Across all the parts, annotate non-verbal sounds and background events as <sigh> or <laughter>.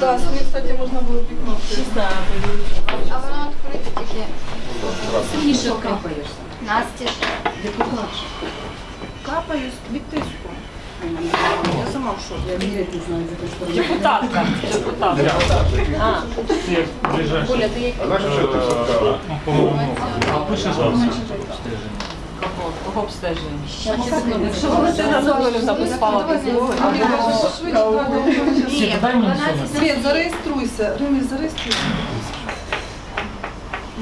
Да, с ней, кстати, можно было пикнуть. А воно відкрите тільки Сильніше капаєшся. Насті. Капаю від. Я сама в шокі. Я вірити знаю, за те, що Депутатка. Депутатка. А, Всі ближайші. Оля, ти як А наша що ти шукала? Е, По-моєму, а пише зовсім. кого? Кого обстеження? Якщо Валентина Анатоліївна поспала зареєструйся. Римі, зареєструйся.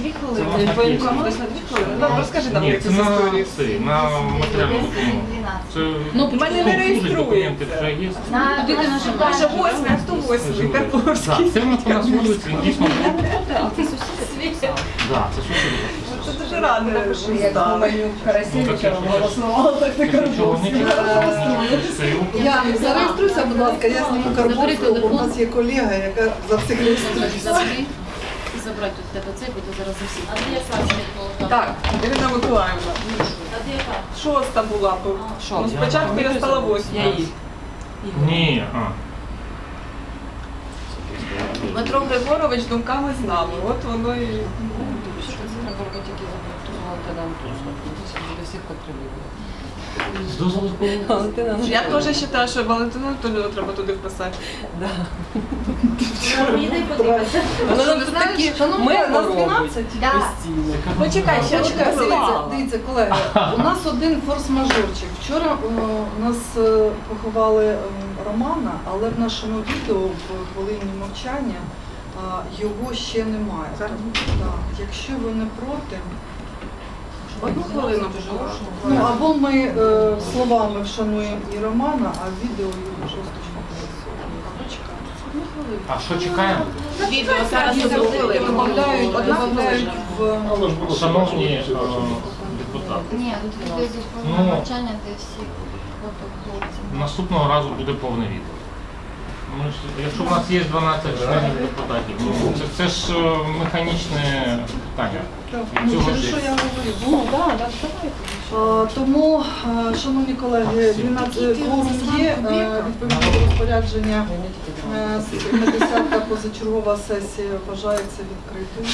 Дві хвилини. Воєнком десь на дві хвилини. Ну, розкажи нам Ні, як це це на, історії. цей, на матеріальну допомогу. 12. Це Ну, ну, мене не реєструється. документи вже є. На Куди ти нажимаєш? Наша восьма, а хто восьмий? Карповський. Так, це в нас у нас вулиці, він дійсно був. Да, це сусіди. Це дуже рано. Як думаю, Карасєвича голосувала, так не Нічого. Я зареєструйся, будь ласка, я зніму бо у нас є колега, яка за всіх реєструється. Забери забрати тут тебе цей, бо ти зараз за всіх. А де я Так, Ірина Миколаївна. Шоста була. бо- Ну, спочатку я стала восьма. Я її. Ні, а. Дмитро Григорович думками з нами. От воно і... З дозволу кого? Я теж вважаю, що Валентину Анатолійовну треба туди вписати. Воно нам тут такі Шановні, нас 12? Да. постійно. Почекай, ще Почекай, почекай. дивіться, дивіться, колеги, у нас один форс-мажорчик. Вчора е, у нас е, поховали е, Романа, але в нашому відео в хвилині мовчання його ще немає. Зараз. Якщо ви не проти, Одну хвилину. ну або ми е, словами вшануємо і Романа, а відео його просто почекаємо. Одну хвилину. А що чекаємо? Відео зараз не зробили. Одна в було Шановні е, депутати, Ні, тут відео зі Ну. навчання, де всі фото хлопці. наступного разу буде повне відео. Ми ж, якщо в нас є 12 членів депутатів, ну це, це ж е, механічне питання. Цього Ну, через що я говорю? Ну, да, да, давайте. Е, Тому, е, шановні колеги, 12 кворум є, е, відповідно до розпорядження, е, 70-та позачергова сесія вважається відкритою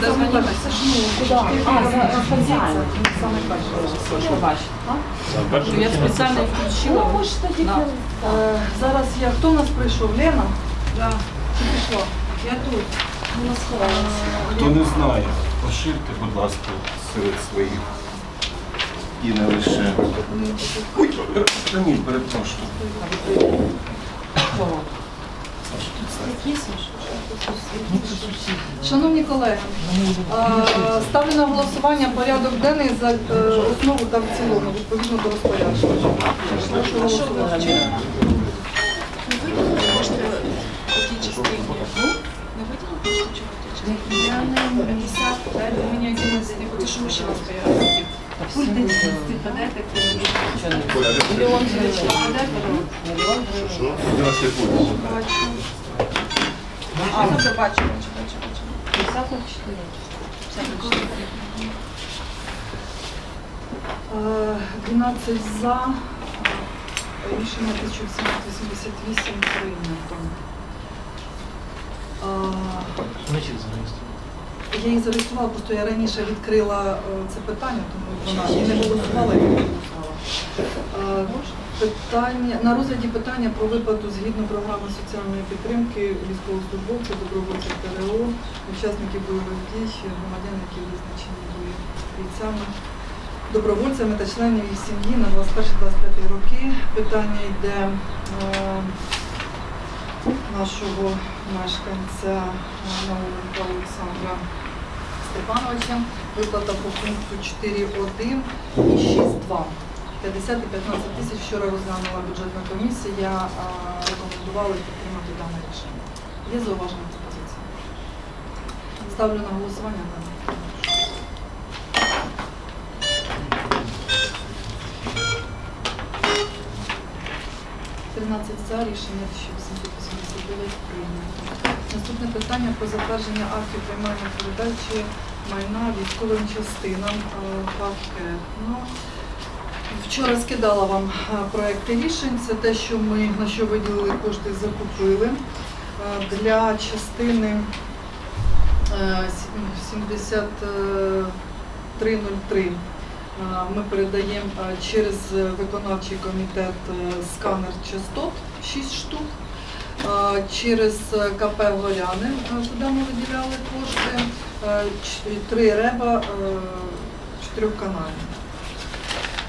люди звертаються? Я спеціально включила. Е, Зараз я, хто у нас прийшов? Лена? Да. Чи? Я тут. Вона сховалася. Хто не знає, поширте, будь ласка, серед своїх. І не лише. Ой, ні, перепрошую. Шановні колеги, е, ставлю на голосування порядок денний за е, основу та в цілому, відповідно до розпорядження. Прошу голосувати. Коля, де ти? Що? Де нас не буде? А, ну, це бачу, бачу, бачу, бачу. Е, 12 за. Е, Рішення 1788 прийнято. Е, Значить, зареєструвати. Я її зареєструвала, просто я раніше відкрила е, це питання, тому вона і не голосувала, і не голосувала. Е, Питання на розгляді питання про виплату згідно програми соціальної підтримки військовослужбовців, добровольців ТРО, учасників бойових дій, громадян, які визначені бійцями, добровольцями та членів їх сім'ї на 21-25 роки. Питання йде е, нашого мешканця е, Олександра Степановича. Виплата по пункту 4.1 і 6.2. 50 і 15 тисяч вчора розглянула бюджетна комісія, а, рекомендували підтримати дане рішення. Є зауваження пропозиції? Ставлю на голосування дане. 13 за рішення 1889 прийнято. Наступне питання про затвердження актів приймальної передачі майна військовим частинам пакетно. Вчора скидала вам е, проекти рішень. Це те, що ми на що виділили кошти, закупили Е, для частини е, 7303. Е, Ми передаємо через виконавчий комітет сканер частот 6 штук. Через КП Горяни, куди ми виділяли кошти, три реба чотирьох каналів.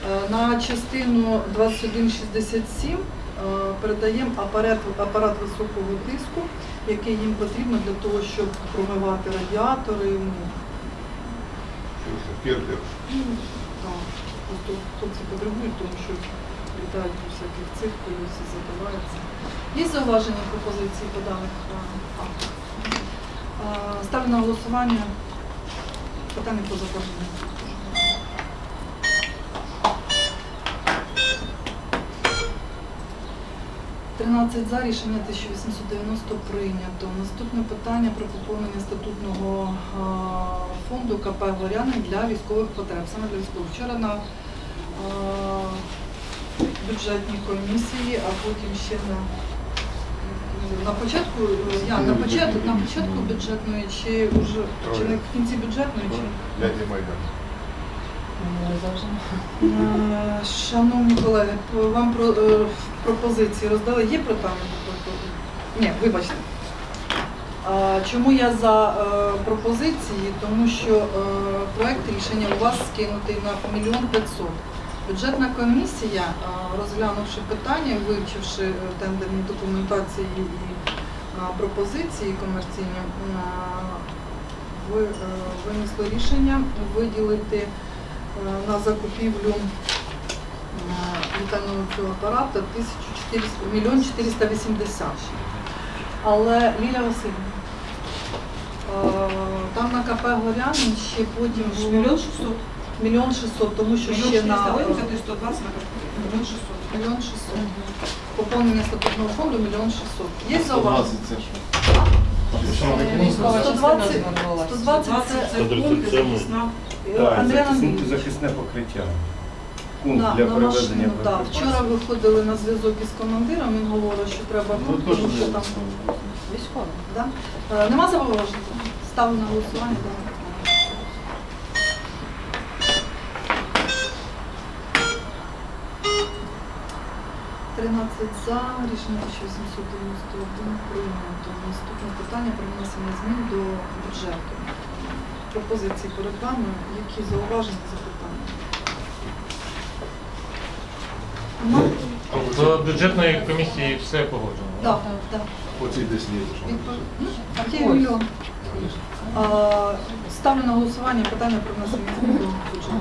Е, На частину 2167 е, передаємо апарат, апарат високого тиску, який їм потрібно для того, щоб промивати радіатори. ну. Ну, так, Просто хлопці потребують, тому що літають у всяких цих, коли всі забиваються. Є зауваження пропозиції по даних актах? Е, Ставлю на голосування питання по зауваженню. 13 за рішення 1890 прийнято. Наступне питання про поповнення статутного фонду КП Горяни для військових потреб. Саме для військових. Вчора на бюджетній комісії, а потім ще на, на початку я на початку на початку бюджетної чи вже чи в кінці бюджетної чи. Е, Шановні колеги, вам про е, пропозиції роздали. Є питання? Ні, вибачте. Чому я за е, пропозиції? Тому що е, проект рішення у вас скинутий на мільйон п'ятсот. Бюджетна комісія, е, розглянувши питання, вивчивши е, тендерні документації і е, пропозиції комерційні, е, ви- е, винесло рішення виділити е, на закупівлю е, літального цього апарата 1400 мільйон 480. Але Ліля Васильівна, е, там на КП Горянин ще потім було Мільйон шістсот. мільйон 600, тому що Мільйон ще на 480 і 120 на карту. Мільйон шістсот. мільйон 600. Поповнення статутного фонду мільйон 600. Є це що? 120, 120 це це пункти захисна. е, Так, Андрій захисне, Андрійович. захисне покриття. Пункт Да, для на перевезення машину, да. боєприпасів. Вчора виходили на зв'язок із командиром, він говорив, що треба Ну, теж тому що там військовий. Да? Е, Нема зауважень? Ставлю на голосування питання. Тринадцять за рішення 1891 прийнято. Наступне питання про внесення змін до бюджету. Пропозиції перед вами. Які зауваження запитання? В бюджетної комісії все погоджено. Так, так. Оці десь є. Ну, є мільйон. А, Ставлю на голосування питання про внесення змін до бюджету.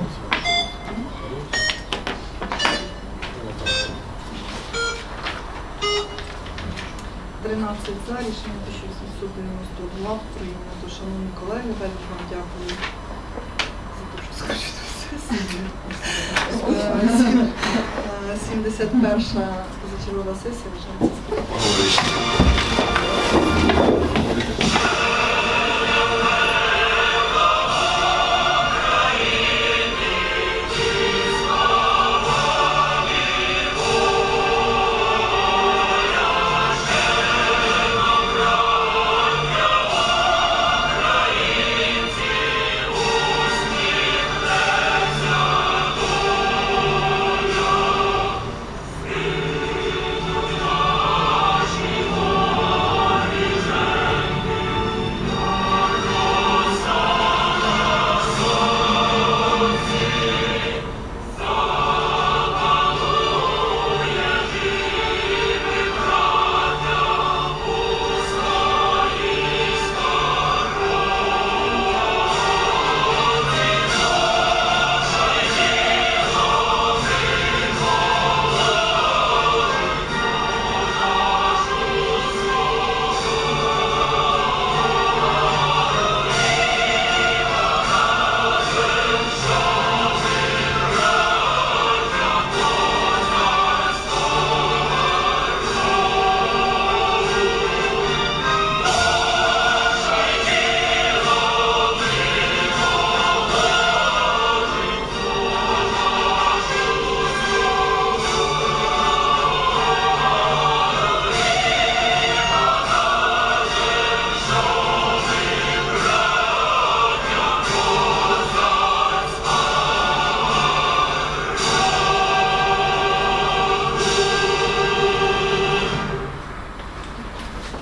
Тринадцять за рішення 1892 прийнято. Шановні колеги, вельми вам дякую за те, що скажете сесію. <laughs> Е, 71 позачергова сесія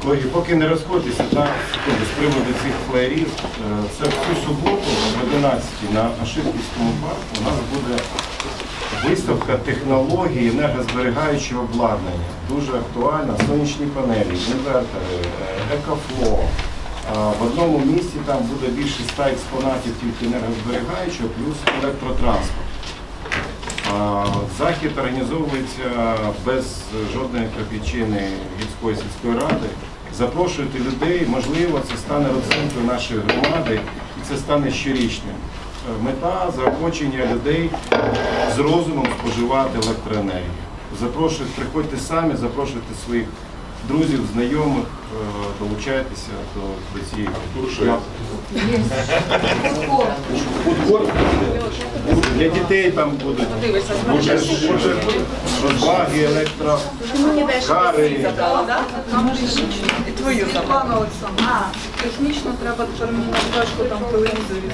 Колеги, поки не розходьтеся, так, з приводу цих флеєрів, е, це в цю суботу в 11 на Аширківському парку у нас буде виставка технології енергозберігаючого обладнання. Дуже актуальна. Сонячні панелі, інвертори, е, екофло. В одному місці там буде більше ста експонатів тільки енергозберігаючого, плюс електротранспорт. Захід організовується без жодної копійчини гірської сільської ради. Запрошуйте людей, можливо, це стане родзинкою нашої громади і це стане щорічним. Е, Мета заохочення людей з розумом споживати електроенергію. Запрошуйте, приходьте самі, запрошуйте своїх друзів, знайомих, долучайтеся до, до цієї Фудкорт буде. Для дітей там будуть. Буде, буде розваги, електро, кари. забрала, так? І твою забрала. Технічно треба термінальну там в телевізорі.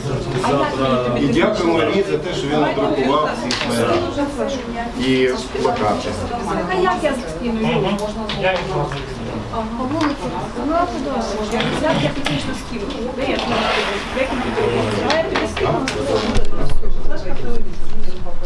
І дякуємо Лі за те, що він надрукував ці флери. І плакати. А як я? Я їм зразу По вулиці. Я технічно скину? Де я? Тобі скину?